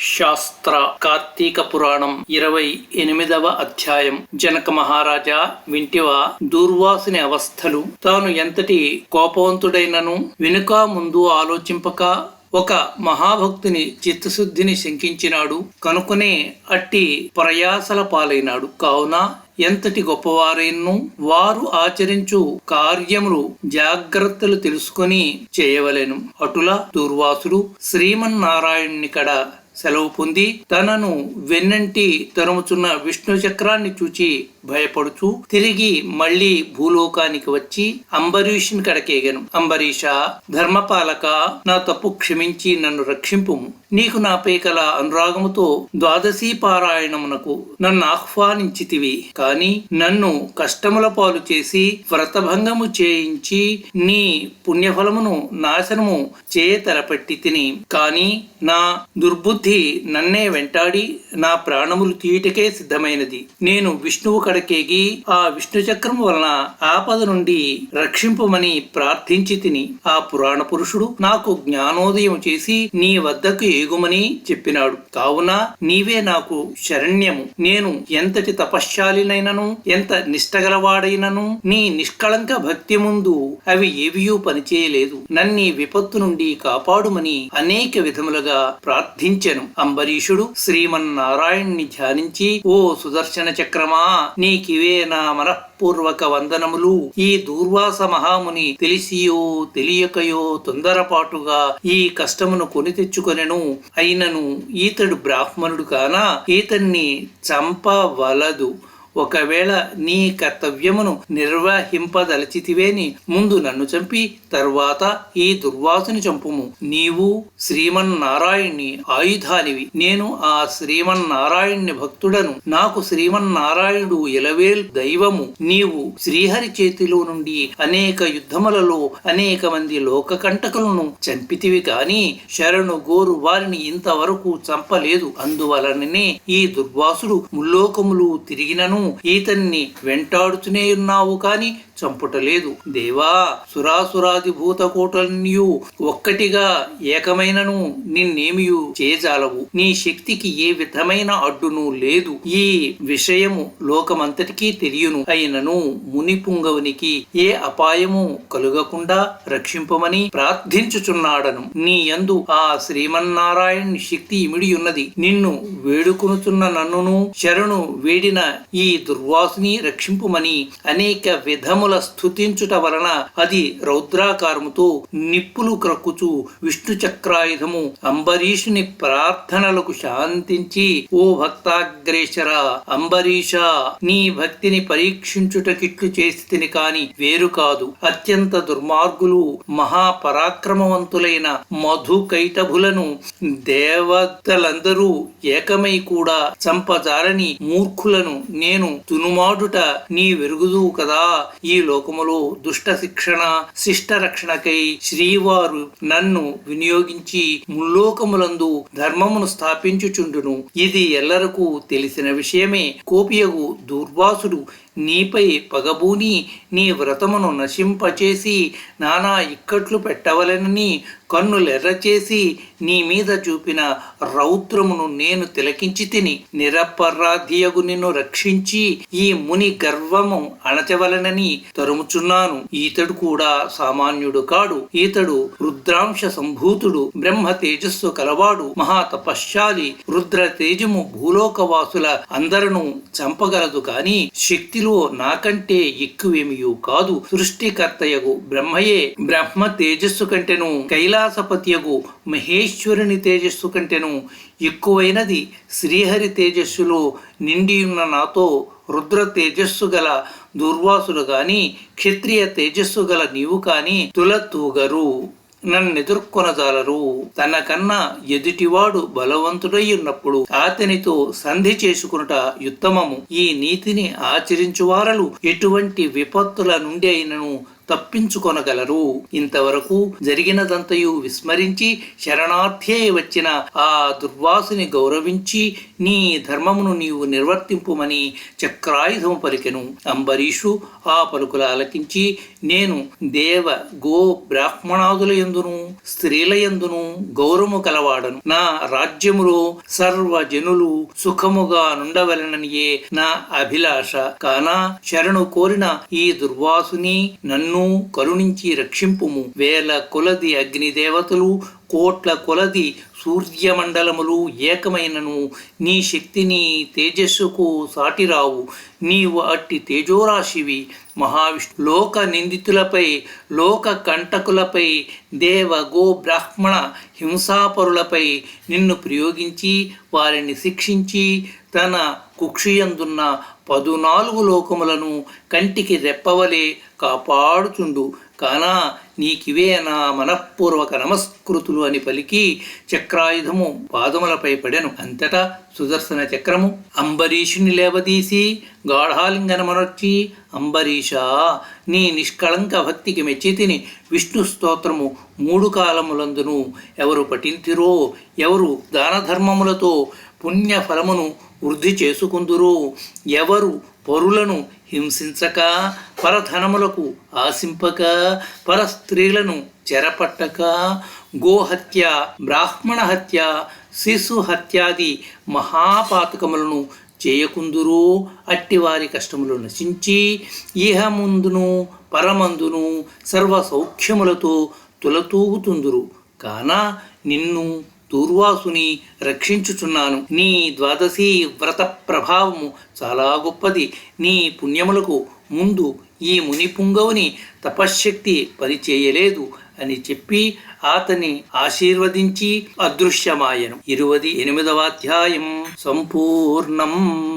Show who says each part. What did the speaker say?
Speaker 1: శాస్త్ర కార్తీక పురాణం ఇరవై ఎనిమిదవ అధ్యాయం. జనక మహారాజా వింటివా దూర్వాసుని అవస్థలు. తాను ఎంతటి కోపవంతుడైనను వెనుక ముందు ఆలోచింపక ఒక మహాభక్తుని చిత్తశుద్ధిని శంకించినాడు. కనుకునే అట్టి ప్రయాసల పాలైనాడు. కావున ఎంతటి గొప్పవారైనను వారు ఆచరించు కార్యములు జాగ్రత్తలు తెలుసుకొని చేయవలెను. అటుల దూర్వాసుడు శ్రీమన్నారాయణుని కడ సెలవు పొంది తనను వెన్నంటి తరుముచున్న విష్ణు చక్రాన్ని చూచి భయపడుచు తిరిగి మళ్ళీ భూలోకానికి వచ్చి అంబరీషుని కడకేగను. అంబరీష ధర్మపాలక నా తప్పు క్షమించి నన్ను రక్షింపుము. నీకు నాపై కల అనురాగముతో ద్వాదశీ పారాయణమునకు నన్ను ఆహ్వానించితివి. కాని నన్ను కష్టముల పాలు చేసి వ్రతభంగము చేయించి నీ పుణ్యఫలమును నాశనము చేయ తలపెట్టి తిని. కాని నా దుర్బుద్ధి నన్నే వెంటాడి నా ప్రాణములు తీయటకే సిద్ధమైనది. నేను విష్ణువు కడకేగి ఆ విష్ణు చక్రము వలన ఆపద నుండి రక్షింపమని ప్రార్థించి తిని ఆ పురాణ పురుషుడు నాకు జ్ఞానోదయం చేసి నీ వద్దకు ఏగుమని చెప్పినాడు. కావున నీవే నాకు శరణ్యము. నేను ఎంతటి తపశ్శాలినైనను ఎంత నిష్టగలవాడైనను నీ నిష్కళంక భక్తి ముందు అవి ఏవియూ పనిచేయలేదు. నన్ని విపత్తు నుండి కాపాడుమని అనేక విధములుగా ప్రార్థించెను అంబరీషుడు శ్రీమన్నారాయణ్ణి ధ్యానించి ఓ సుదర్శన చక్రమా నీకివే నా మనఃపూర్వక వందనములు. ఈ దూర్వాస మహాముని తెలిసియో తెలియకయో తొందరపాటుగా ఈ కష్టమును కొని తెచ్చుకొనెను. అయినను ఈతడు బ్రాహ్మణుడు కాన ఈతన్ని చంపవలదు. ఒకవేళ నీ కర్తవ్యమును నిర్వహింపదలచితివేని ముందు నన్ను చంపి తర్వాత ఈ దుర్వాసుని చంపుము. నీవు శ్రీమన్నారాయణ్ణి ఆయుధానివి నేను ఆ శ్రీమన్నారాయణ్ణి భక్తుడను. నాకు శ్రీమన్నారాయణుడు ఎలవేల్ దైవము. నీవు శ్రీహరి చేతిలో నుండి అనేక యుద్ధములలో అనేక మంది లోకకంటకులను చంపితివి కాని శరణు గోరు వారిని ఇంతవరకు చంపలేదు. అందువలననే ఈ దుర్వాసుడు ముల్లోకములు తిరిగినను. ఈతన్ని వెంటాడుతూనే ఉన్నావు కానీ చంపుటలేదు. దేవా సురాసురాది భూతకోటలన్యు ఒక్కటిగా ఏకమైనను నిన్నేమియు చేయజాలవు నీ శక్తికి ఏ విధమైన అడ్డును లేదు. ఈ విషయము లోకమంతటికీ తెలియను. అయినను ముని పుంగవునికి ఏ అపాయము కలుగకుండా రక్షింపమని ప్రార్థించుచున్నాడను. నీ యందు ఆ శ్రీమన్నారాయణ్ శక్తి ఇమిడియున్నది. నిన్ను వేడుకొనుచున్న నన్నును శరణు వేడిన ఈ దుర్వాసుని రక్షింపుమని అనేక విధముల స్థుతించుట వలన అది రౌద్రాకారముతో నిప్పులు క్రక్కుచు విష్ణు చక్రాయుధము అంబరీషుని ప్రార్థనలకు శాంతించి ఓ భక్తాగ్రేశర అంబరీష నీ భక్తిని పరీక్షించుటకిట్లు చేసి తిని కాని వేరు కాదు. అత్యంత దుర్మార్గులు మహాపరాక్రమవంతులైన మధు కైటభులను దేవతలందరూ ఏకమై కూడా చంపజారని మూర్ఖులను నేను తునుమాడుట నీ వెరుగుదు కదా. ఈ లోకములో దుష్ట శిక్షణ శిష్ట రక్షణకై శ్రీవారు నన్ను వినియోగించి ముల్లోకములందు ధర్మమును స్థాపించుచుండును. ఇది ఎల్లరకు తెలిసిన విషయమే. కోపియగు దుర్వాసుడు నీపై పగబూని నీ వ్రతమును నశింపచేసి నానా ఇక్కట్లు పెట్టవలెనని కన్నులెర్రచేసి నీ మీద చూపిన రౌద్రమును నేను తిలకించి తిని నిరపరాధియగు నిన్ను రక్షించి ఈ ముని గర్వము అణచవలనని తరుముచున్నాను. ఈతడు కూడా సామాన్యుడు కాడు. ఈతడు రుద్రాంశ సంభూతుడు బ్రహ్మ తేజస్సు కలవాడు మహా తపశ్శాలి రుద్ర తేజము భూలోకవాసుల అందరను చంపగలదు కాని శక్తిలో నాకంటే ఎక్కువేమియూ కాదు. సృష్టికర్తయగు బ్రహ్మయే బ్రహ్మ తేజస్సు కంటెను కైలాసపతియగు మహేశ్వరుని తేజస్సు కంటెను ఎక్కువైనది శ్రీహరి తేజస్సులో నిండియున్న నాతో రుద్ర తేజస్సు గల దుర్వాసులు గాని క్షత్రియ తేజస్సు గల నీవు కాని తులతూగరు. నన్నెదుర్కొనజాలరు తనకన్నా ఎదుటివాడు బలవంతుడై ఉన్నప్పుడు అతనితో సంధి చేసుకునుట యుత్తమము ఈ నీతిని ఆచరించువారలు. ఎటువంటి విపత్తుల నుండి అయినను తప్పించుకొనగలరు. ఇంతవరకు జరిగినదంతయు విస్మరించి శరణార్థ్యే వచ్చిన ఆ దుర్వాసుని గౌరవించి నీ ధర్మమును నీవు నిర్వర్తింపుమని చక్రాయుధము పలికెను. అంబరీషు ఆ పలుకుల ఆలకించి నేను దేవ గో బ్రాహ్మణాదుల ఎందును స్త్రీల ఎందును గౌరవము కలవాడను. నా రాజ్యములో సర్వజనులు సుఖముగా నుండవలననియే నా అభిలాష. కానా శరణు కోరిన ఈ దుర్వాసుని నన్ను కరుణించి రక్షింపుము. వేల కొలది అగ్నిదేవతలు కోట్ల కొలది సూర్యమండలములు ఏకమైనను. నీ శక్తిని తేజస్సుకు సాటిరావు. నీవు అట్టి తేజోరాశివి. మహావిష్ణు లోక నిందితులపై లోక కంటకులపై దేవ గో బ్రాహ్మణ హింసాపరులపై నిన్ను ప్రయోగించి వారిని శిక్షించి తన కుక్షియందున్న పదునాలుగు లోకములను కంటికి రెప్పవలే కాపాడుచుండు. కానా నీకివే నా మనఃపూర్వక నమస్కృతులు అని పలికి చక్రాయుధము పాదములపై పడెను. అంతటా సుదర్శన చక్రము అంబరీషుని లేవదీసి గాఢాలింగనమనొచ్చి అంబరీషా నీ నిష్కళంక భక్తికి మెచ్చితిని విష్ణు స్తోత్రము మూడు కాలములందును ఎవరు పఠింతిరో? ఎవరు దాన ధర్మములతో వృద్ధి చేసుకుందురో. ఎవరు పరులను హింసించక పరధనములకు ఆశింపక పర స్త్రీలను చెరపట్టక గోహత్య బ్రాహ్మణ హత్య శిశు హత్యాది మహాపాతకములను చేయకుందురు. అట్టివారి కష్టములు నశించి ఇహముందును పరమందును సర్వ సౌఖ్యములతో తులతూగుతుందురు. కాన నిన్ను దూర్వాసుని రక్షించుచున్నాను. నీ ద్వాదశి వ్రత ప్రభావము చాలా గొప్పది. నీ పుణ్యములకు ముందు ఈ ముని పుంగవుని తపశ్శక్తి పనిచేయలేదు అని చెప్పి అతని ఆశీర్వదించి అదృశ్యమాయను. ఇరువది ఎనిమిదవ అధ్యాయం. సంపూర్ణం.